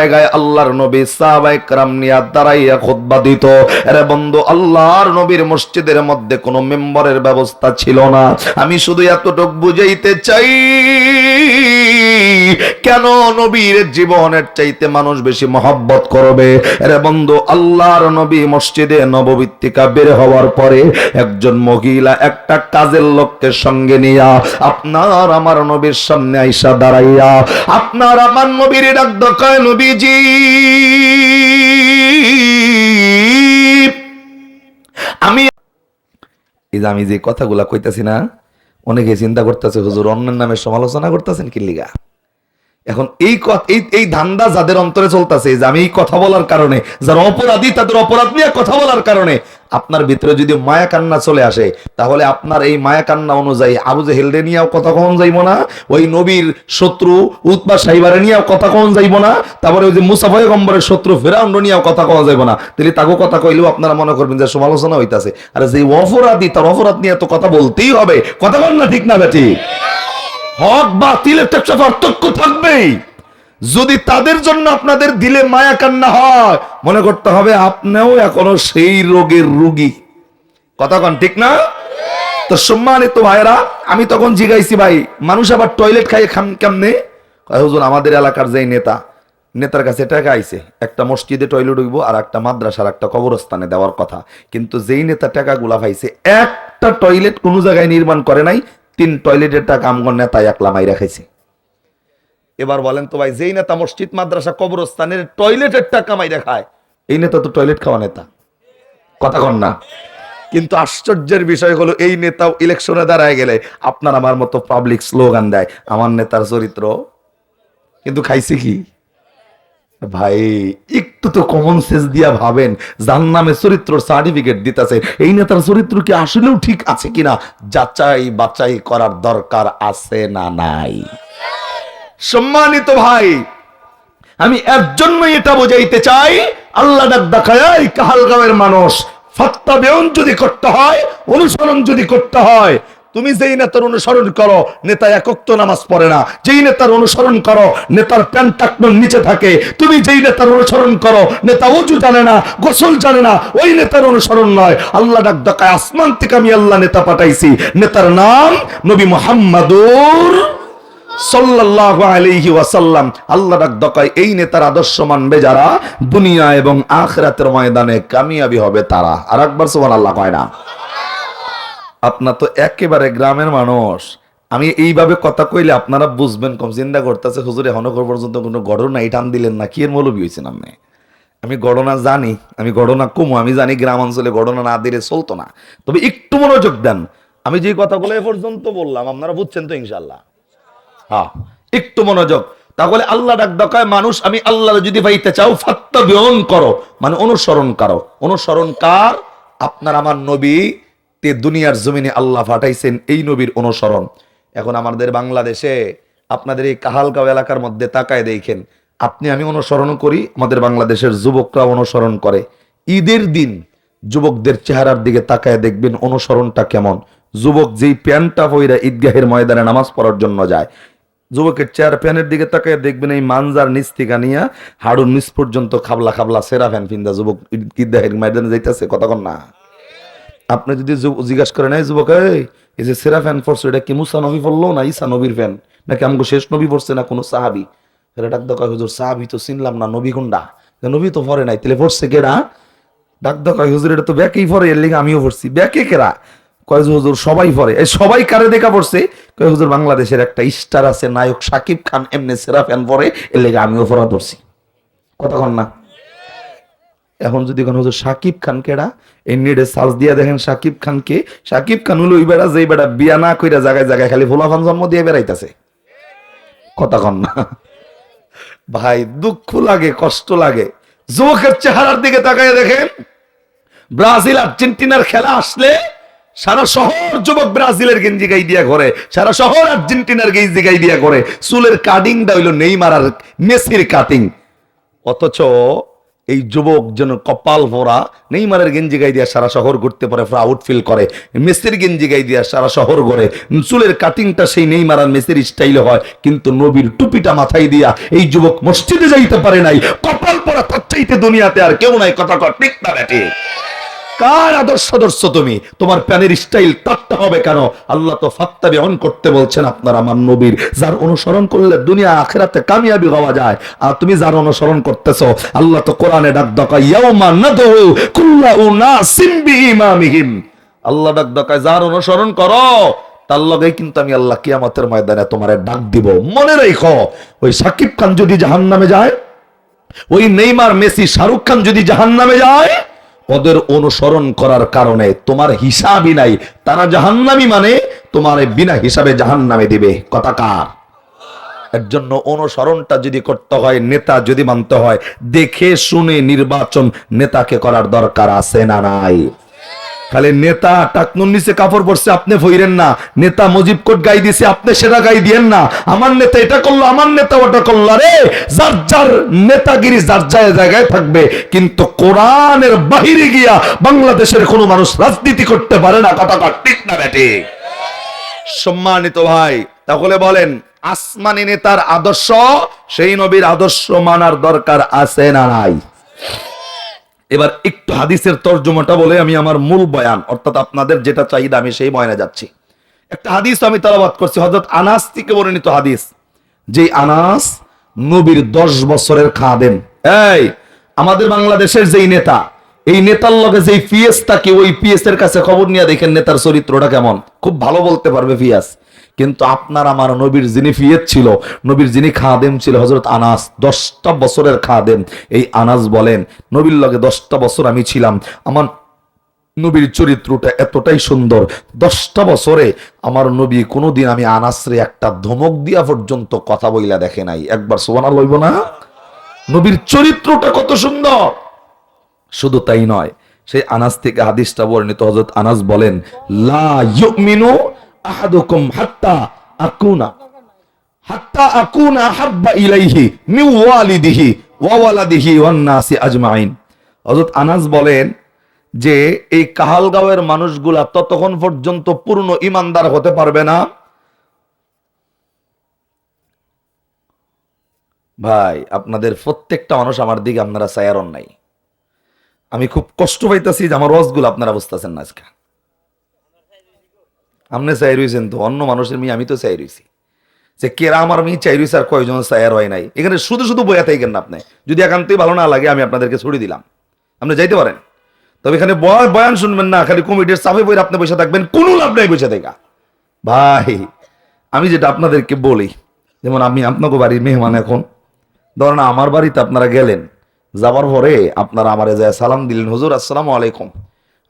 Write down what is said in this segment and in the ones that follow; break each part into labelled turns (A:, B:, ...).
A: জায়গায় আল্লাহর নবী সাহাবাইকরাম নিয়া দাঁড়াইয়া খোদবা দিত। আরে বন্ধু, আল্লাহর নবীর মসজিদের মধ্যে কোনো মেম্বরের ব্যবস্থা ছিল না। আমি শুধু এতটুক বুঝাইতে চাই, কেন নবীর জীবনের চাইতে মানুষ বেশি মহব্বত করবে? আরে বন্ধু, আল্লাহর নবী মসজিদে নববৃত্তিকা বের হওয়ার পরে একজন মহিলা একটা কাজের লোককে সঙ্গে নিয়া আপনার আমার নবীর সামনে আইসা দাঁড়াইয়া, আপনার আমার নবীর ডাক দকায় নবী। আমি এই যে আমি যে কথাগুলা কইতাছি না, অনেকে চিন্তা করতেছে, হুজুর অন্যের নামে সমালোচনা করতেছেন কি এখন এই এই ধান্দা যাদের অন্তরে চলতেছে যে আমি এই কথা বলার কারণে, যারা অপরাধী, তাদের অপরাধ নিয়ে কথা বলার কারণে আপনার ভিতরে যদি মায়া কান্না চলে আসে, তাহলে আপনার এই মায়া কান্না অনুযায়ী আবু জেহেলরে নিয়েও কথা কখন যাইব না, ওই নবীর শত্রু উৎপা সাইবারে নিয়েও কথা কখন যাইব না, তারপরে ওই যে মুসাফাই গম্বরের শত্রু ফেরাউন্ড নিয়েও কথা কওয়া যাইব না। তাহলে তাকে কথা কইলেও আপনারা মনে করবেন যে সমালোচনা হইতাছে। আর যে অপরাধী, তার অপরাধ নিয়ে তো কথা বলতেই হবে। কথা বল না ঠিক না, বেটি? হক বাতিলের তো একটা পার্থক্য থাকবেই। যদি তাদের জন্য আপনাদের দিলে মায়া কান্না হয়, মনে করতে হবে আপনিও এখনও সেই রোগের রুগী। কথা কন, ঠিক না? তো সম্মানিত ভাইরা আমি তখন জিগাইছি, ভাই, মানুষ আবার টয়লেট খাইয়ে খাম কেমনে? হুজুর, আমাদের এলাকার যেই নেতা, নেতার কাছে টাকা আইছে, একটা মসজিদে টয়লেট উঠবো আর একটা মাদ্রাসার একটা কবরস্থানে দেওয়ার কথা। কিন্তু যেই নেতা টাকাগুলা পাইছে, একটা টয়লেট কোনো জায়গায় নির্মাণ করে নাই, তিন টয়লেটের টাকা আমগর নেতা একলা মাইরা খাইছে। এবার বলেন তো ভাই, যেই নেতা মসজিদ, মাদ্রাসা, কবরস্থানের টয়লেটের টাকা মাইরা খায়, এই নেতা তো টয়লেট খাওয়া নেতা। কথা কন না। কিন্তু আশ্চর্যের বিষয় হলো, এই নেতাও ইলেকশনে দাঁড়ায় গেলে আপনার আমার মতো পাবলিক স্লোগান দেয়, আমার নেতার চরিত্র। কিন্তু খাইছে কি? ভাই, একটু তো কমন সেন্স দিয়া ভাবেন, যার নামে চরিত্র সার্টিফিকেট দিতেছে, এই নেতার চরিত্র কি আসলেও ঠিক আছে কিনা যাচাই বাচাই করার দরকার আছে না নাই? সম্মানিত ভাই, আমি এর জন্যই এটা বোঝাইতে চাই, আল্লাহ ডাক দেখায় কাহালগাঁওয়ের মানুষ ফাত্তা যদি করতে হয়, অনুসরণ যদি করতে হয়, তুমি যেই নেতার অনুসরণ করো, নেতা একক তো নামাজ পড়ে না। যেই নেতার অনুসরণ করো, নেতার প্যান্ট নিচে থাকে। তুমি যেই নেতার অনুসরণ করো, নেতা উঁচু জানে না, গোসল জানে না, ওই নেতার অনুসরণ নয়। আল্লাহ ডাক দেখায় আসমান থেকে আমি আল্লাহ নেতা পাঠাইছি। নেতার নাম নবী মোহাম্মদুর গ্রামের মানুষ। আমি এইভাবে কথা কইলে আপনারা বুঝবেন কম চিন্তা করতেছে। হুজুর, এখনও পর্যন্ত কোনো ঘটনা এই টান দিলেন না। কি এর মৌলবী হয়েছেন আপনি? আমি ঘটনা জানি, আমি ঘটনা কমু, আমি জানি গ্রাম অঞ্চলে ঘটনা না দিলে চলতো না। তবে একটু মনোযোগ দেন। আমি যে কথাগুলো এ পর্যন্ত বললাম, আপনারা বুঝছেন তো ইনশাল্লাহ হ্যাঁ একটু মনোযোগ। তাহলে আল্লাহ ডাক ডাকায় মানুষ, আমি আল্লাহ যদি পাইতে চাও ফাত্তা বিয়ন করো। মানে অনুসরণ করো। অনুসরণ কার? আপনার আমার নবী তে দুনিয়ার জমিনে আল্লাহ পাঠাইছেন এই নবীর অনুসরণ। এখন আমাদের বাংলাদেশে আপনাদের এই কাহালগাঁও এলাকার মধ্যে তাকায় দেখেন, আপনি, আমি অনুসরণ করি, আমাদের বাংলাদেশের যুবকরা অনুসরণ করে। ঈদের দিন যুবকদের চেহারার দিকে তাকায় দেখবেন অনুসরণটা কেমন। যুবক যেই প্যান্টটা পইরা ঈদগাহের ময়দানে নামাজ পড়ার জন্য যায় যুবকের চেয়ার ফ্যানের দিকে তাকায় দেখবেন এই মানজার নিচ থেকে নিয়া হাড়ুর নিচ পর্যন্ত খাবলা খাবলা সেরা ফ্যান ফিন্দা। যুবক ঈদ- ঈদগাহের ময়দানে যাইতেছে কতক্ষণ না। আপনি যদি জিজ্ঞাসা করেন এই যুবক এই, যে সেরা ফ্যান পড়ছো এটা কি মুসা নবী পড়ল না ঈসা নবীর ফ্যান? নাকি আমাকে শেষ নবী পড়ছে না কোনো সাহাবি? এটা ডাক দকা হুজুর সাহাবি তো চিনলাম না নবী কোনটা নবী তো পড়ে নাই তাহলে পড়ছে কেডা? ডাক দকা হুজুর এটা তো ব্যাকেই পড়ে এর লিগে আমিও পড়ছি। ব্যাকে কেরা কয় যে হুজুর সবাই পড়ে। এই সবাই কারে দেখা পড়ছে? কয়, হুজুর, বাংলাদেশের একটা স্টার আছে, নায়ক সাকিব খান, এমনি সেরা ফ্যান পড়ে, এর লিগে আমিও পড়া ধরছি। কতক্ষণ না। এখন যদি কোনো হুজুর সাকিব খান কেডা, এই নেটে সার্চ দিয়া দেখেন সাকিব খানকে, সাকিব খান হলো ওই বেড়া যেই বেড়া বিয়া না কইরা জায়গায় জায়গায় খালি ফুলাফান জন্ম দিয়ে বেড়াইতেছে। কন না। ভাই, দুঃখ লাগে, কষ্ট লাগে। যুবকের চেহারার দিকে তাকায় দেখেন, ব্রাজিল, আর্জেন্টিনার খেলা আসলে সারা শহর যুবক ব্রাজিলের গেঞ্জি গাই দিয়া করে সারা শহর আর্জেন্টিনার গেঞ্জি গাই দিয়া করে চুলের কাটিংটা হইল নেইমার আর মেসির কাটিং অথচ এই যুবক যেন কপাল ভরা, নেইমারের গেঞ্জি গাই দিয়া সারা শহর ঘুরতে পারে প্রাউড ফিল করে। মেসির গেঞ্জি গাই দিয়া সারা শহর ঘরে। চুলের কাটিংটা সেই নেইমার আর মেসির স্টাইলে হয়, কিন্তু নবীর টুপিটা মাথায় দিয়া এই যুবক মসজিদে যাইতে পারে নাই। কপাল পরা তার চাইতে দুনিয়াতে আর কেউ নাই, কথা কর, ঠিক না ব্যাটে কার আদর্শ আদর্শ তুমি? তোমার প্যানের স্টাইল তারটা হবে কেন? আল্লাহ তো ফাত্তাবি অন করতে বলছেন, আপনার আমার নবীর, যার অনুসরণ করলে দুনিয়া আখেরাতে কামিয়াবি হওয়া যায়। আর তুমি যার অনুসরণ করতেছো, আল্লাহ তো কোরআনে ডাক দকা ইয়াউমা নাদু কুল্লা উনাসিম বিইমামিহিম। আল্লাহ ডাক দকায় যার অনুসরণ করো, তার লগে কিন্তু আমি আল্লাহ কিয়ামতের ময়দানে তোমারে ডাক দিব। মনে রেখো, ওই সাকিব খান যদি জাহান্নামে যায়, ওই নেইমার, মেসি, শাহরুখ খান যদি জাহান্নামে যায় ওদের অনুসরণ করার কারণে তোমার হিসাবই নাই। তারা জাহান্নামি মানে তোমার বিনা হিসাবে জাহান্নামে দিবে। কথা কার? এর জন্য অনুসরণটা যদি করতে হয়, নেতা যদি মানতে হয়, দেখে শুনে নির্বাচন নেতাকে করার দরকার আছে না নাই? খালি নেতা টাকনুর নিচে কাপড় পরছে, আপনি ফইরেন না। নেতা মুজিব কোট গাই দিছে, আপনি সেটা গাই দিয়েন না। আমার নেতা এটা করল, আমার নেতা ওটা করল। রে যার যার নেতাগিরি যার যার জায়গায় থাকবে, কিন্তু কোরআনের বাহিরে গিয়া বাংলাদেশের কোনো মানুষ রাজনীতি করতে পারে না, কথা কর, ঠিক না ব্যাটে সম্মানিত ভাই, তাহলে বলেন, আসমানি নেতার আদর্শ, সেই নবীর আদর্শ মানার দরকার আছে না নাই? এবার একটু হাদিসের তর্জমাটা বলে আমি আমার মূল বয়ান, অর্থাৎ আপনাদের যেটা চাহিদা, আমি সেই বয়ানে যাচ্ছি। একটা হাদিস আমি তালাবাদ করছি হজরত আনাস থেকে বর্ণিত হাদিস, যে আনাস নবীর দশ বছরের খাদেম। এই, আমাদের বাংলাদেশের যেই নেতা, এই নেতার লগে যেই পিএস থাকে ওই পিএস এর কাছে খবর নিয়ে দেখেন নেতার চরিত্রটা কেমন। খুব ভালো বলতে পারবে পিয়াস কিন্তু আপনার আমার নবীর যিনি ফিয়েত ছিল, নবীর যিনি খাদেম ছিল হজরত আনাস, দশটা বছরের খাদেম। এই আনাস বলেন, নবীর লগে দশটা বছর আমি ছিলাম। আমার নবীর চরিত্রটা এতটাই সুন্দর। দশটা বছরে আমার নবী কোনোদিন আমি আনাসরে একটা ধমক দিয়া পর্যন্ত কথা বইলা দেখে নাই। একবার সোবানা লইব না? নবীর চরিত্রটা কত সুন্দর! শুধু তাই নয়, সেই আনাস থেকে হাদিসটা বর্ণিত হজরত আনাস বলেন, লা ইউমিনু আহাদুকুম হাত্তা আকুনা। হাত্তা আকুনা হাব্বা ইলাইহি মিন ওয়ালিদিহি ওয়া যে, এই কাহালগাঁওয়ের মানুষগুলা ততক্ষণ পর্যন্ত পূর্ণ ইমানদার হতে পারবে না। ভাই, আপনাদের প্রত্যেকটা মানুষ আমার দিকে আপনারা সায়ারন নাই। আমি খুব কষ্ট পাইতেছি যে আমার রসগুলো আপনারা বুঝতেছেন না আজকে। আপনি চাই রয়েছেন তো, অন্য মানুষের মেয়ে আমি তো চাই রয়েছি যে কেরা আমার মেয়ে চাই রয়েছে আর কয়জন চায়ার হয় নাই। এখানে শুধু শুধু বইয়া থাকেন না আপনি। যদি একান্তই ভালো না লাগে, আমি আপনাদেরকে ছুটি দিলাম। আপনি যাইতে পারেন। তবে এখানে বয় বয়ান শুনবেন না, খালি কমিটির চাপে বই আপনি বসে থাকবেন, কোনো লাভ নাই বসে দেখা ভাই, আমি যেটা আপনাদেরকে বলি, যেমন আমি আপনাকে বাড়ির মেহমান এখন। ধরেন আমার বাড়িতে আপনারা গেলেন, যাবার পরে আপনারা আমারে যায় সালাম দিলেন, হুজুর, আসসালামু আলাইকুম।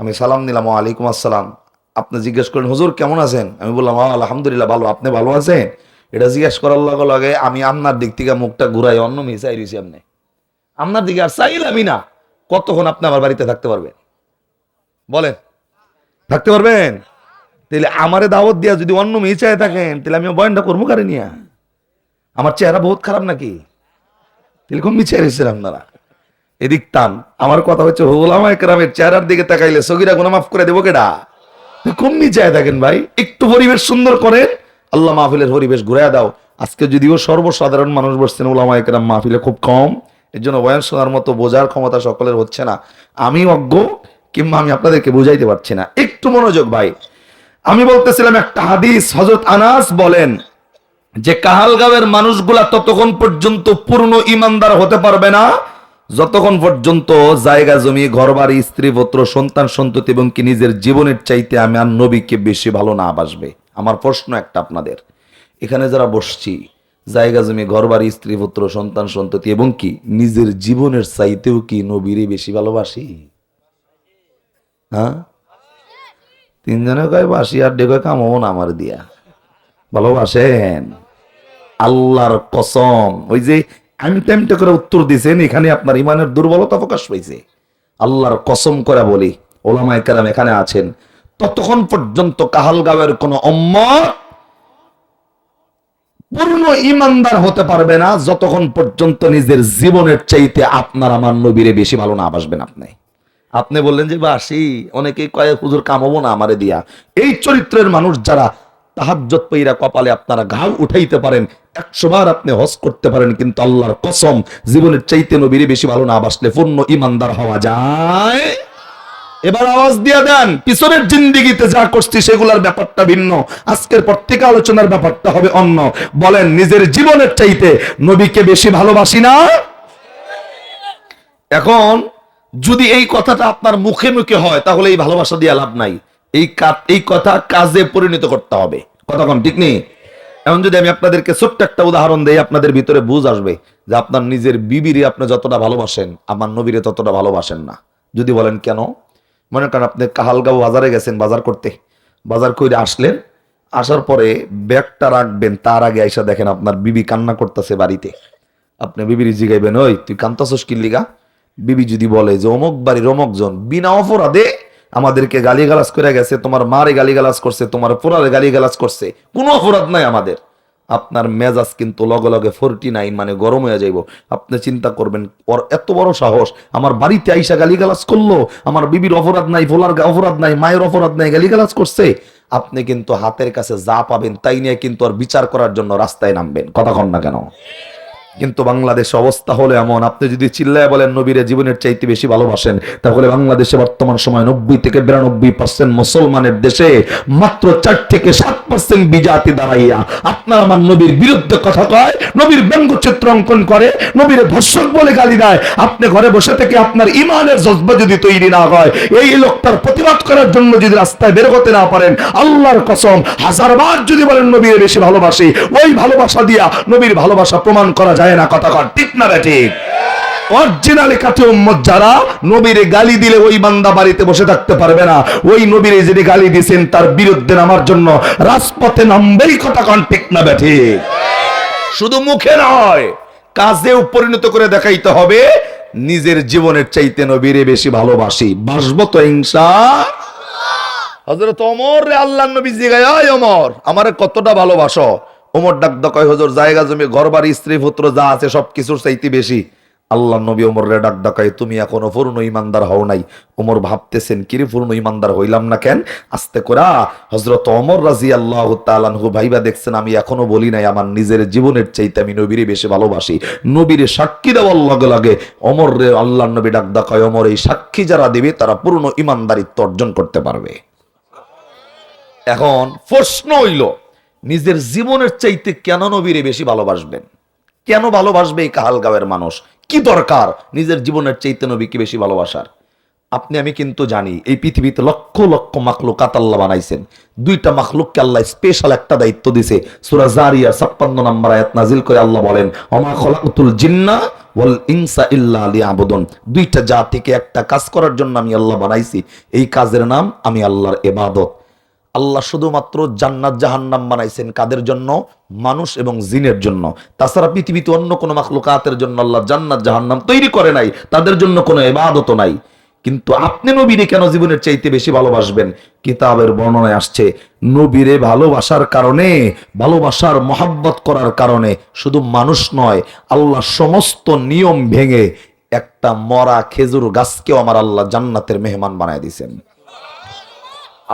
A: আমি সালাম দিলাম, ওয়ালাইকুম আসসালাম। আপনি জিজ্ঞেস করেন হুজুর কেমন আছেন? আমি বললাম "আ, আলহামদুলিল্লাহ ভালো। আপনি ভালো আছেন? এটা জিজ্ঞেস করার লগে লগে আমি আপনার দিক থেকে মুখটা ঘুরাই অন্য মেয়ে চাই রয়েছি আপনি। আপনার দিকে আর চাইলামই না কতক্ষণ আপনি আমার বাড়িতে থাকতে পারবেন? বলেন। থাকতে পারবেন? তাহলে আমারে দাওয়াত দিয়া যদি অন্য মেয়ে চাই থাকেন তাহলে আমি বয়নটা করব কারে নিয়া? আমার চেহারা বহুত খারাপ নাকি? তাহলে কোন মিছে এসেছেন আপনারা? এদিক টান। আমার কথা হচ্ছে হোলামা একরামের চেহারার দিকে তাকাইলে সগিরা গুনা মাফ করে দেবো কেডা? কমনি চায় থাকেন ভাই, একটু পরিবেশ সুন্দর করেন, আল্লাহ মাহফিলের পরিবেশ ঘুরে দাও। আজকে যদিও সর্বসাধারণ মানুষ বসছেন ওলামা মাহফিলে খুব কম এর জন্য বয়ান শোনার মতো বোঝার ক্ষমতা সকলের হচ্ছে না। আমি অজ্ঞ, কিংবা আমি আপনাদেরকে বুঝাইতে পারছি না। একটু মনোযোগ ভাই। আমি বলতেছিলাম একটা হাদিস হজরত আনাস বলেন, যে কাহালগাঁওয়ের মানুষগুলা ততক্ষণ পর্যন্ত পূর্ণ ইমানদার হতে পারবে না যতক্ষণ পর্যন্ত জায়গা জমি ঘর বাড়ি স্ত্রী, পুত্র, সন্তান, সন্ততি এবং কি নিজের জীবনের চাইতে আমি আর নবীকে বেশি ভালো না বাসবে? আমার প্রশ্ন একটা আপনাদের। এখানে যারা বসছি, জায়গা জমি ঘর বাড়ি স্ত্রী, পুত্র, সন্তান, সন্ততি এবং কি নিজের জীবনের চাইতেও কি নবীরই বেশি ভালোবাসি? হ্যাঁ? তিনজনে কয়, বাসি আর ডেকে কামাবো না আমার দিয়া। ভালোবাসেন? আল্লাহর কসম, ওই যে আমি টাইমটা করে উত্তর দিছেন এখানে আপনার ইমানের দুর্বলতা প্রকাশ পাইছে। আল্লাহর কসম করে বলি, ওলামায় কেরাম এখানে আছেন। ততক্ষণ পর্যন্ত কাহালগাঁওয়ের কোন অম্ম পূর্ণ ইমানদার হতে পারবে না, যতক্ষণ পর্যন্ত নিজের জীবনের চাইতে আপনার আমার নবীরে বেশি ভালো না বাসবেন আপনি। আপনি বললেন যে, বাসি, অনেকেই কয়েক হুজুর কামাবো না আমারে দিয়া। এই চরিত্রের মানুষ যারা তাহাজ্জত পইরা কপালে আপনারা ঘাও উঠাইতে পারেন। একশো বার আপনি হজ করতে পারেন, কিন্তু আল্লাহর কসম, জীবনের চাইতে নবীরে বেশি ভালো না বাসলে পূর্ণ ইমানদার হওয়া যায়। এবার আওয়াজ দিয়ে দেন, পিছনের জিন্দিগিতে যা করছি সেগুলার ব্যাপারটা ভিন্ন। আজকের পর থেকে আলোচনার ব্যাপারটা হবে অন্য। বলেন, নিজের জীবনের চাইতে নবীকে বেশি ভালোবাসি না? এখন যদি এই কথাটা আপনার মুখে মুখে হয়, তাহলে এই ভালোবাসা দিয়ে লাভ নাই। এই এই কথা কাজে পরিণত করতে হবে। কথা কম, ঠিক নেই? এখন যদি আমি আপনাদেরকে ছোট্ট একটা উদাহরণ দেই, আপনাদের ভিতরে বুঝ আসবে যে আপনার নিজের বিবিরে আপনি যতটা ভালোবাসেন, আমার নবীরে ততটা ভালোবাসেন না। যদি বলেন কেন? মনে করেন আপনি কাহালগাঁও বাজারে গেছেন বাজার করতে। বাজার করে আসলেন, আসার পরে ব্যাগটা রাখবেন, তার আগে আইসা দেখেন আপনার বিবি কান্না করতেছে বাড়িতে। আপনি বিবির জিগাইবেন ওই, তুই কান্তাছস কি লিগা? বিবি যদি বলে যে, অমুক বাড়ির অমুক জন বিনা অপরাধে আমাদেরকে গালিগালাজ করে গেছে, তোমার মারে গালিগালাজ করছে, তোমার পোড়ারে গালিগালাজ করছে। কোনো অপরাধ নাই আমাদের। আপনার মেজাজ কিন্তু লগে লগে ফোরটি নাইন মানে গরম হয়ে যাইব। আপনি চিন্তা করবেন, ওর এত বড় সাহস, আমার বাড়িতে আইসা গালিগালাজ করল, আমার বিবির অপরাধ নাই ভোলার অপরাধ নাই, মায়ের অপরাধ নাই, গালিগালাজ করছে। আপনি কিন্তু হাতের কাছে যা পাবেন, তাই নিয়ে কিন্তু আর বিচার করার জন্য রাস্তায় নামবেন। কথা কন না কেন? কিন্তু বাংলাদেশ অবস্থা হলো এমন। আপনি যদি চিল্লায় বলেন, নবীরে জীবনের চাইতে বেশি ভালোবাসেন, তাহলে বাংলাদেশে বর্তমান সময় নব্বই থেকে বিরানব্বই পার্সেন্ট মুসলমানের দেশে মাত্র চার থেকে সাত পার্সেন্ট বিজাতি দাঁড়াইয়া। আপনার আমার নবীর বিরুদ্ধে কথা কয়, নবীর ব্যঙ্গচিত্র অঙ্কন করে, নবীর ধর্ষক বলে গালি দেয়। আপনি ঘরে বসে থেকে আপনার ইমানের জজবা যদি তৈরি না হয়, এই লোকটার প্রতিবাদ করার জন্য যদি রাস্তায় বের হতে না পারেন, আল্লাহর কসম, হাজারবার যদি বলেন, নবীর বেশি ভালোবাসি, ওই ভালোবাসা দিয়া নবীর ভালোবাসা প্রমাণ করা যায় না কথা কর, ঠিক না ঠিক? অরিজিনালি কাছে উম্মত যারা নবীরে গালি দিলে ওই বান্দা বাড়িতে বসে থাকতে পারবে না। ওই নবীরে যিনি গালি দিয়েছেন তার বিরুদ্ধে নামার জন্য রাজপথে নামবেই কথা কন, ঠিক না ব্যাঠি শুধু মুখে নয়, কাজেও পরিণত করে দেখাইতে হবে, নিজের জীবনের চাইতে নবীরে বেশি ভালোবাসি। বাসবো তো হিংসা? হজরত অমর রে আল্লাহ নবী জিগায় "ওই অমর আমারে কতটা ভালোবাসো? ওমর ডাক কয়, হজর, জায়গা জমি ঘর বাড়ি স্ত্রী, পুত্র, যা আছে সব কিছুর চাইতে বেশি। আল্লাহ নবী ওমর রে ডাক ডাকায় তুমি এখনও পূর্ণ ইমানদার হও নাই। ওমর ভাবতেছেন কিরে পূর্ণ ইমানদার হইলাম না কেন? আস্তে করা হজরত অমর রাজি আল্লাহ তালানহু ভাইবা দেখছেন, আমি এখনও বলি নাই, আমার নিজের জীবনের চাইতে আমি নবীরে বেশি ভালোবাসি। নবীরে সাক্ষী দেওয়ার লগে লগে অমর রে আল্লাহ নবী ডাক ডাকায় অমর এই সাক্ষী যারা দেবে, তারা পূর্ণ ইমানদারিত্ব অর্জন করতে পারবে। এখন প্রশ্ন হইল নিজের জীবনের চাইতে কেন নবীরে বেশি ভালোবাসবেন? কেন ভালোবাসবে এই কাহালগাঁওয়ের মানুষ? কি দরকার নিজের জীবনের চাইতে নবীকে বেশি ভালোবাসার? আপনি, আমি কিন্তু জানি এই পৃথিবীতে লক্ষ লক্ষ মাখলুকাত আল্লাহ বানাইছেন। দুইটা মাখলুককে আল্লাহ স্পেশাল একটা দায়িত্ব দিছে। সূরা জারিয়া 56 নম্বর আয়াত নাজিল করে আল্লাহ বলেন, ওমা খলাকতুল জিন্না ওয়াল ইনসা ইল্লা লিয়াবুদুন। দুইটা জাতিকে একটা কাজ করার জন্য আমি আল্লাহ বানাইছি। এই কাজের নাম আমি আল্লাহর ইবাদত। আল্লাহ শুধুমাত্র জান্নাত জাহান্নাম বানাইছেন কাদের জন্য? মানুষ এবং জিনের জন্য। তাছাড়া পৃথিবীতে অন্য কোনো মাখলুকাতের জন্য আল্লাহ জান্নাত জাহান্নাম তৈরি করে নাই, তাদের জন্য কোনো এবাদত নাই। কিন্তু আপনি নবীরে কেন জীবনের চাইতে বেশি ভালোবাসবেন? কিতাবের বর্ণনায় আসছে, নবীরে ভালোবাসার কারণে, ভালোবাসার মহাব্বত করার কারণে শুধু মানুষ নয়, আল্লাহ সমস্ত নিয়ম ভেঙে একটা মরা খেজুর গাছকেও আমার আল্লাহ জান্নাতের মেহমান বানায় দিয়েছেন।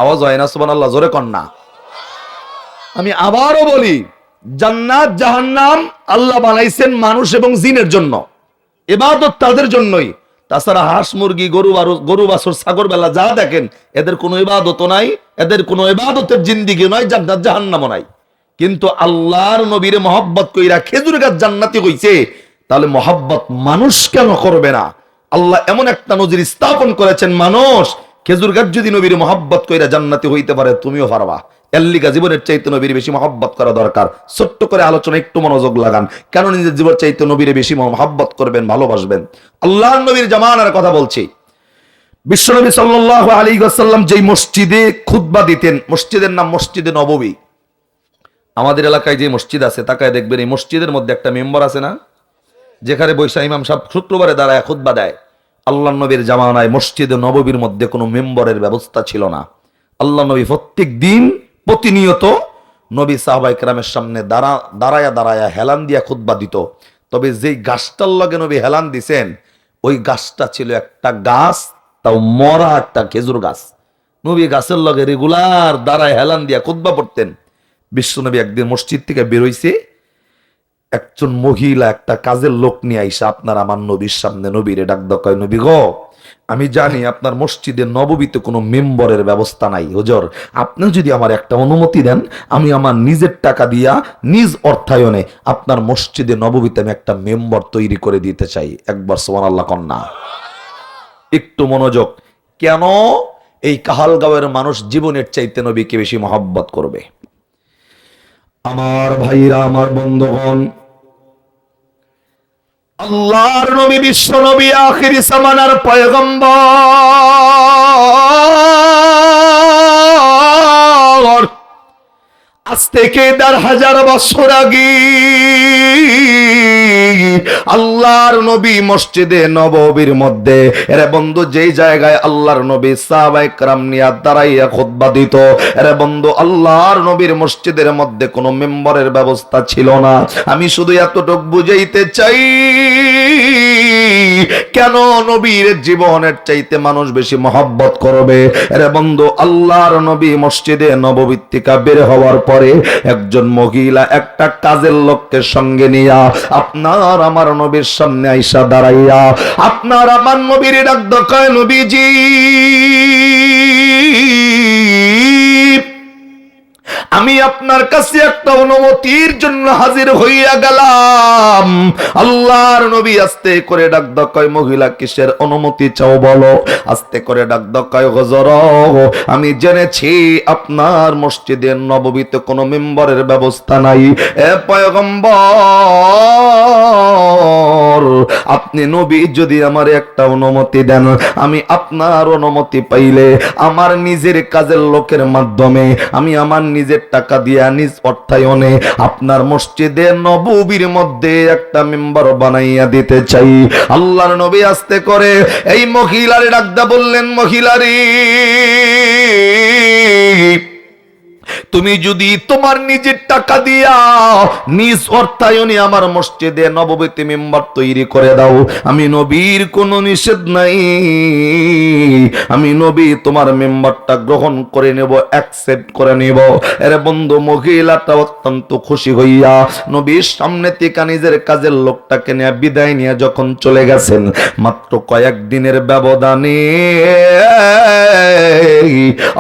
A: আওয়াজ হয় না সুবান আল্লাহ জোরে কন্যা আমি আবারও বলি, জান্নাত, জাহান্নাম আল্লাহ বানাইছেন মানুষ এবং জিনের জন্য। এবাদত তাদের জন্যই। তাছাড়া হাঁস, মুরগি, গরু গরু, বাছর সাগর বেলা, যা দেখেন, এদের কোনো ইবাদত নাই, এদের কোনো ইবাদতের জিন্দিগি নয় জান্নাত, জাহান্নামও নাই। কিন্তু আল্লাহর নবীরে মহব্বত কইরা খেজুর গাছ জান্নাতি হইছে, তাহলে মহব্বত মানুষ কেন করবে না? আল্লাহ এমন একটা নজির স্থাপন করেছেন মানুষ খেজুর গাছ যদি নবীর মহব্বত কইরা জান্নাতি হইতে পারে, তুমিও পারবা। এল্লিকা জীবনের চাইতে নবীর বেশি মহব্বত করা দরকার। ছোট্ট করে আলোচনা একটু মনোযোগ লাগান। কেন নিজের জীবন চাইতে নবীরে বেশি মহাব্বত করবেন, ভালোবাসবেন? আল্লাহ নবীর জামানার কথা বলছি। বিশ্বনবী সাল্লাল্লাহু আলাইহি ওয়াসাল্লাম যেই মসজিদে খুতবা দিতেন, মসজিদের নাম মসজিদে নববী। আমাদের এলাকায় যে মসজিদ আছে, তাকায় দেখবেন এই মসজিদের মধ্যে একটা মেম্বার আছে না, যেখানে বৈশা ইমাম সাহেব শুক্রবারে দাঁড়ায় খুতবা দেয়। আল্লাহ নবীর জামানায় মসজিদে নববীর মধ্যে কোনো মেম্বরের ব্যবস্থা ছিল না। আল্লাহ নবী প্রত্যেক দিন প্রতিনিয়ত নবী সাহবাইকরামের সামনে দাঁড়া দাঁড়ায়া দাঁড়ায়া হেলান দিয়া খুদ্া দিত। তবে যেই গাছটার লগে নবী হেলান দিছেন, ওই গাছটা ছিল একটা গাছ, তাও মরা একটা খেজুর গাছ। নবী গাছের লগে রেগুলার দাঁড়ায় হেলান দিয়া খুদ্া পড়তেন। বিশ্বনবী একদিন মসজিদ থেকে বেরোইছে একজন মহিলা একটা কাজের লোক নিয়ে আইসা আপনার আমার নবীর সামনে নবীরে ডাক দকায় নবী গো, আমি জানি আপনার মসজিদে নববীতে কোনো মেম্বরের ব্যবস্থা নাই। হুজুর, আপনি যদি আমার একটা অনুমতি দেন, আমি আমার নিজের টাকা দিয়া নিজ অর্থায়নে আপনার মসজিদে নববীতে আমি একটা মেম্বর তৈরি করে দিতে চাই। একবার সোমান আল্লাহ কন্যা একটু মনোযোগ। কেন? এই কাহালগাঁওয়ের মানুষ জীবনের চাইতে নবীকে বেশি মহব্বত করবে। আমার ভাইরা, আমার বন্ধুগণ আল্লাহর নবী বিশ্ব নবী আখিরি সামানার পয়গম্বর। আজ থেকে দেড় হাজার বছর আগে আল্লাহর নবী মসজিদে নববীর মধ্যে। এরে বন্ধু, যেই জায়গায় আল্লাহর নবী সাহাবাই কারাম নিয়া দাঁড়াইয়া খুতবা দিত, এরে বন্ধু, আল্লাহর নবীর মসজিদের মধ্যে কোনো মেম্বারের ব্যবস্থা ছিল না। আমি শুধু এতটুক বুঝাইতে চাই কেন নবীর জীবনের চাইতে মানুষ বেশি মহব্বত করবে? রে বন্ধু, আল্লাহর নবী মসজিদে নববৃত্তিকা বের হওয়ার পরে একজন মহিলা একটা কাজের লোককে সঙ্গে নিয়া আপনার আমার নবীর সামনে আইসা দাঁড়াইয়া, আপনার আমার নবীর ডাক দকায় নবীজি। আমি আপনার কাছে একটা অনুমতির জন্য হাজির হইয়া গেলাম। আল্লাহর নবী আস্তে করে ডাক দকায় মহিলা কিসের অনুমতি চাও বলো? আস্তে করে ডাক দকায় হজর আমি জেনেছি আপনার মসজিদের নববীতে কোনো মেম্বারের ব্যবস্থা নাই। এ পয়গম্বর, আপনি নবী যদি আমার একটা অনুমতি দেন, আমি আপনার অনুমতি পাইলে আমার নিজের কাজের লোকের মাধ্যমে, আমি আমার নিজের টাকা দিয়া নিজ অর্থায়নে আপনার মসজিদে নবীর মধ্যে একটা মেম্বার বানাইয়া দিতে চাই। আল্লাহর নবী আসতে করে, এই মহিলারে ডাকদা বললেন মহিলারি তুমি যদি তোমার নিজের টাকা দিয়া নিজ অর্থায়নে আমার মসজিদে নববীতে মেম্বার তৈরি করে দাও, আমি নবীর কোনো নিষেধ নাই। আমি নবী, তোমার মেম্বারটা গ্রহণ করে নেব অ্যাকসেপ্ট করে নেব। এর বন্ধু মহিলাটা অত্যন্ত খুশি হইয়া নবীর সামনে থেকে নিজের কাজের লোকটাকে নিয়ে বিদায় নিয়ে যখন চলে গেছেন, মাত্র কয়েক দিনের ব্যবধানে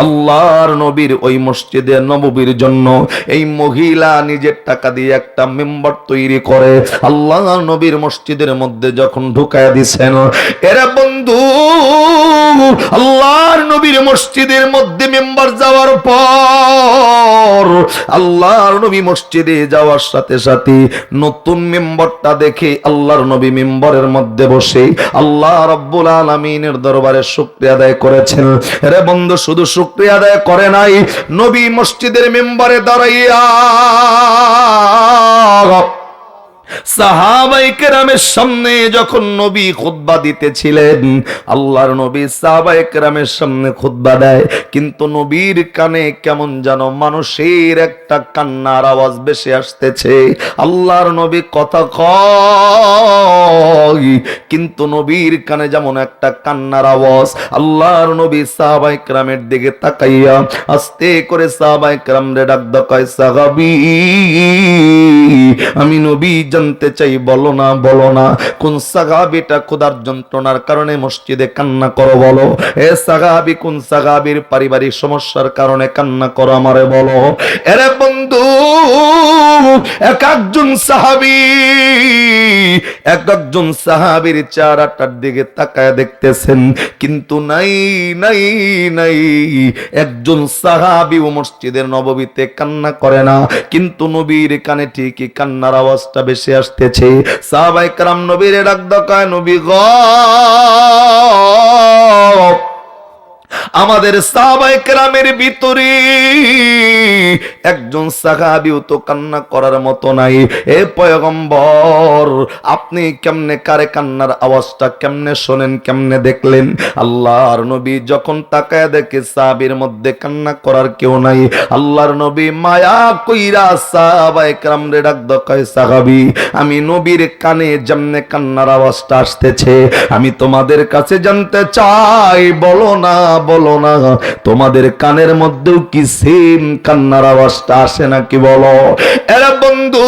A: আল্লাহর নবীর ওই মসজিদে নববীর জন্য। এই মহিলা নিজের টাকা দিয়ে একটা মেম্বার তৈরি করে। আল্লাহ নবীর মসজিদের মধ্যে যখন ঢুকায় দিছেন, এরা বন্ধু, আল্লাহর নবীর মসজিদের মধ্যে মেম্বার যাওয়ার পর, আল্লাহর নবী মসজিদে যাওয়ার সাথে সাথে নতুন মেম্বারটা দেখে আল্লাহর নবী মেম্বারের মধ্যে বসে আল্লাহ রব্বুল আলমিনের দরবারে শুক্রিয়া আদায় করেছেন। রে বন্ধু, শুধু শুক্রিয়া আদায় করে নাই, নবী মসজিদের মেম্বারে দাঁড়াইয়া সাহাবাই সামনে যখন নবী খুদ্া দিতেছিলেন, আল্লাহর নবী সাহাবাই সামনে খুদ্া দেয়, কিন্তু নবীর কানে কেমন যেন মানুষের একটা কান্নার আওয়াজ বেশি আসতেছে। আল্লাহর নবী কথা কয়, কিন্তু নবীর কানে যেমন একটা কান্নার আওয়াজ, আল্লাহর নবী দিকে তাকাইয়া আস্তে করে সাহাবাই রে ডাক দকায় সাহাবি, আমি নবী জানতে চাই, বলো না বলো না। কোন সাগাবিটা খোদার যন্ত্রণার কারণে মসজিদে কান্না করো, বলো। এ সাগাবি কোন সাগাবির পারিবারিক সমস্যার কারণে কান্না করো আমারে, বলো। এরে বন্ধু, এক একজন সাহাবি, এক একজন সাহাবির চেহারাটার দিকে তাকায় দেখতেছেন, কিন্তু নাই নাই নাই। একজন সাহাবি ও মসজিদের নববীতে কান্না করে না, কিন্তু নবীর কানে ঠিকই কান্নার আওয়াজটা বেশি আসতেছে। সাহাবাই কারাম নবীর ডাক দকায় নবী গ আমাদের সাহাবায়ে কেরামের ভিতরে একজন সাহাবিও তো কান্না করার মতো নাই। এ পয়গম্বর, আপনি কেমনে কারে কান্নার আওয়াজটা কেমনে শোনেন, কেমনে দেখলেন? আল্লাহর নবী যখন তাকায় দেখে সাহাবীর মধ্যে কান্না করার কেউ নাই। আল্লাহর নবী মায়া কইরা সাহাবায়ে কেরাম রে ডাক দকায় সাহাবী, আমি নবীর কানে যেমনে কান্নার আওয়াজটা আসতেছে, আমি তোমাদের কাছে জানতে চাই, বলো না। বলো না তোমাদের কানের মধ্যেও কি সেম? কান্নার আওয়াজটা আসে নাকি বলো? এরা বন্ধু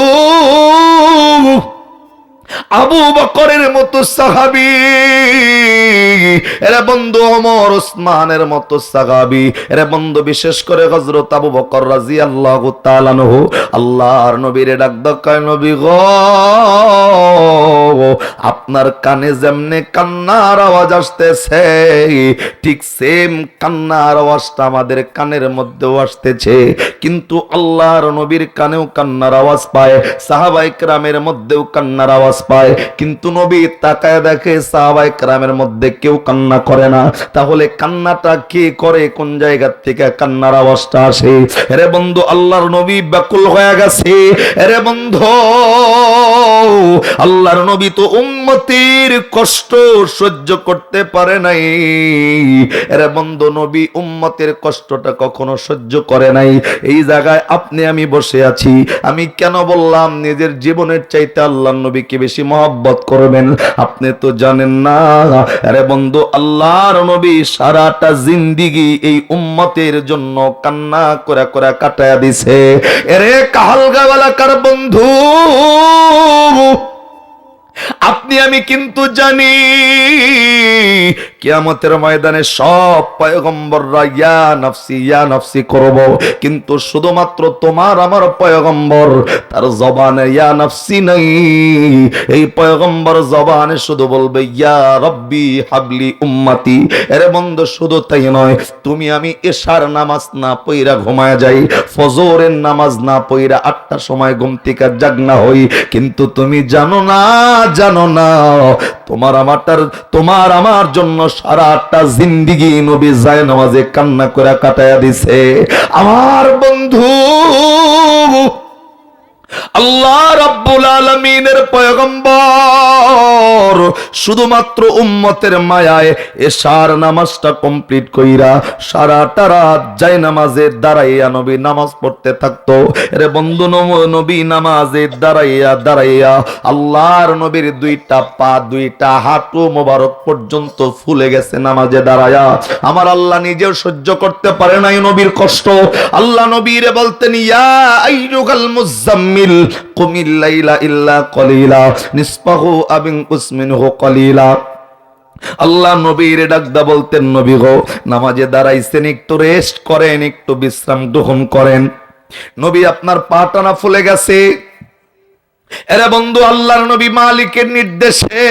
A: আবু বকরের মতো সাহাবি, এরা বন্ধু অমর ওসমানের মতো সাহাবি, এরা বন্ধু বিশেষ করে হযরত আবু বকর রাদিয়াল্লাহু তাআলা আনহু, আল্লাহর নবীরে ডাক দকায় নবী গো, আপনার কানে যেমনে কান্নার আওয়াজ আসতেছে, ঠিক সেম কান্নার আওয়াজটা আমাদের কানের মধ্যেও আসতেছে। কিন্তু আল্লাহর নবীর কানেও কান্নার আওয়াজ পায় সাহাবাই ক্রামের মধ্যেও কান্নার আওয়াজ পায়। কিন্তু নবী তাকায় দেখে সাহাবাই ক্রামের মধ্যে কেউ কান্না করে না। তাহলে কান্নাটা কে করে? কোন জায়গা থেকে কান্নার আওয়াজটা আসে? রে বন্ধু, আল্লাহর নবী ব্যাকুল হয়ে গেছে। রে বন্ধু, আল্লাহর নবী তো উম্মতির কষ্ট সহ্য করতে পারে নাই। এরে বন্ধু, নবী উম্মতের কষ্টটা কখনো সহ্য করে নাই। এই জায়গায় আপনি, আমি বসে আছি। আমি কেন বললাম, নিজের জীবনের চাইতে আল্লাহর নবীকে বেশি মহব্বত করবেন। আপনি তো জানেন না। আরে বন্ধু, আল্লাহর নবী সারাটা জিন্দিগি এই উম্মতের জন্য কান্না করে করে কাটায়া দিছে। এরে কাহালগাওয়ালাকার বন্ধু, আপনি আমি কিন্তু জানি কিয়ামতের ময়দানে সব পয়গম্বররা, ইয়া নফসি ইয়া নফসি করব। কিন্তু শুধুমাত্র তোমার আমার পয়গম্বর, তার জবানে ইয়া নফসি নাই। এই পয়গম্বর জবানে শুধু বলবে, ইয়া রব্বি হাবলি উম্মতি এর বন্ধু, শুধু তাই নয়, তুমি আমি এশার নামাজ না পইরা ঘুমায় যাই, ফজরের নামাজ না পইরা আটটা সময় ঘুম থেকে জাগনা হই। কিন্তু তুমি জানো না জানো না, তোমার আমারটার, তোমার আমার জন্য সারাটা জিন্দিগি নবী যায় নামাজে কান্না করে কাটায়া দিছে। আমার বন্ধু আল্লাহ রাব্বুল আলামিনের পয়গম্বর শুধুমাত্র উম্মতের মায়ায় এশার নামাজটা কমপ্লিট কইরা সারাটা রাত যাই নামাজে দাঁড়াইয়া নবী নামাজ পড়তে থাকতো। রে বন্ধু নবী নামাজে দাঁড়াইয়া দাঁড়াইয়া আল্লাহর নবীর দুইটা পা, দুইটা হাঁটু মোবারক পর্যন্ত ফুলে গেছে নামাজে দাঁড়ায়া আমার আল্লাহ নিজেও সহ্য করতে পারে নাই নবীর কষ্ট। আল্লাহ নবীরে বলতেন, ইয়া আইয়ুহাল মুজাম্মিল কুমিল লাইলা ইল্লা কলিলা, নিসফাহু আবিন কুসমিনহু কলিলা। আল্লাহ নবীর ডাকদা বলতেন, নবী গো, নামাজে দাঁড়াইছেন, একটু রেস্ট করেন, একটু বিশ্রাম গ্রহণ করেন। নবী আপনার পা টানা ফুলে গেছে। এরা বন্ধু, আল্লাহর নবী মালিকের নির্দেশে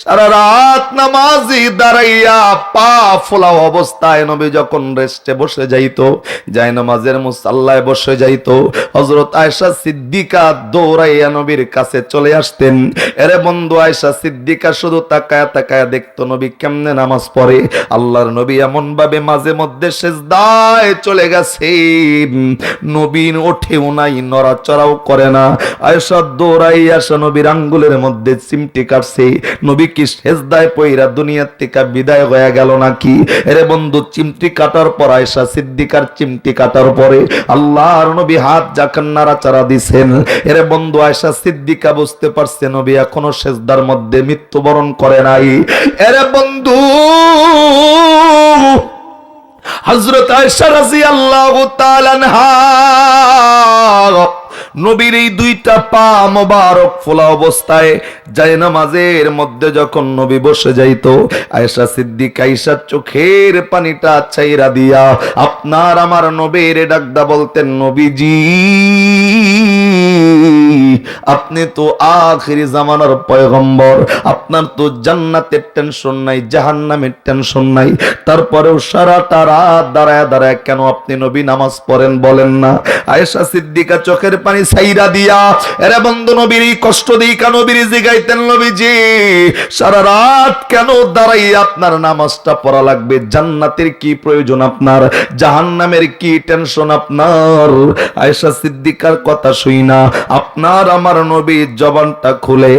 A: সারা রাত নামাজি দাঁড়াইয়া পা ফোলা অবস্থায় নবী যখন রেস্টে বসে যাইতো, যায় নামাজের মুসাল্লায় বসে যাইতো হজরত আয়সা সিদ্দিকা দৌড়াইয়া নবীর কাছে চলে আসতেন। এরে বন্ধু আয়সা সিদ্দিকা শুধু তাকায়া তাকায়া দেখতো নবী কেমনে নামাজ পড়ে। আল্লাহর নবী এমন ভাবে মাঝে মধ্যে সেজদায় চলে গেছে নবীন ওঠেও নাই, নড়াচড়াও করে না। আয়সা দৌড়াই আসা নবীর আঙ্গুলের মধ্যে চিমটি কাটছে। নবী কি সেজদায় পইরা দুনিয়ার থেকে বিদায় হয়ে গেল নাকি? এরে বন্ধু, চিমটি কাটার পর আয়সা সিদ্দিকার চিমটি কাটার পরে আল্লাহর নবী হাত যাকান নাড়াচাড়া দিছেন। এরে বন্ধু আয়সা সিদ্দিকা বুঝতে পারছে নবী এখনও সেজদার মধ্যে মৃত্যুবরণ করে নাই। এরে বন্ধু হজরত আয়সা রাদিয়াল্লাহু তাআলা আনহা নবীর এই দুইটা পা মোবারক ফোলা অবস্থায় যায় নামাজের মধ্যে যখন নবী বসে যাইত, আয়েশা সিদ্দিক আয়েশার চোখের পানিটা চাইরা দিয়া, আপনার আমার নবীর ডাকদা বলতেন নবীজি। আপনি তো আখিরি জামানার পয়গম্বর। আপনার তো জান্নাতের টেনশন নাই, জাহান্নামের টেনশন নাই। তারপরেও সারাটা রাত দাঁড়ায় দাঁড়ায় কেন আপনি নবী নামাজ পড়েন বলেন না? আয়েশা সিদ্দিকা চোখের পানি সাইরা দিয়া, এরে বন্ধু নবীর কষ্ট দিই কেন নবীর জিগাইতেন নবীজি? সারা রাত কেন দাঁড়াই আপনার নামাজটা পড়া লাগবে? জান্নাতের কি প্রয়োজন আপনার? জাহান্নামের কি টেনশন আপনার? আয়েশা সিদ্দিকার কথা শুই না। আপনার আমার নবীর জবানটা খুলে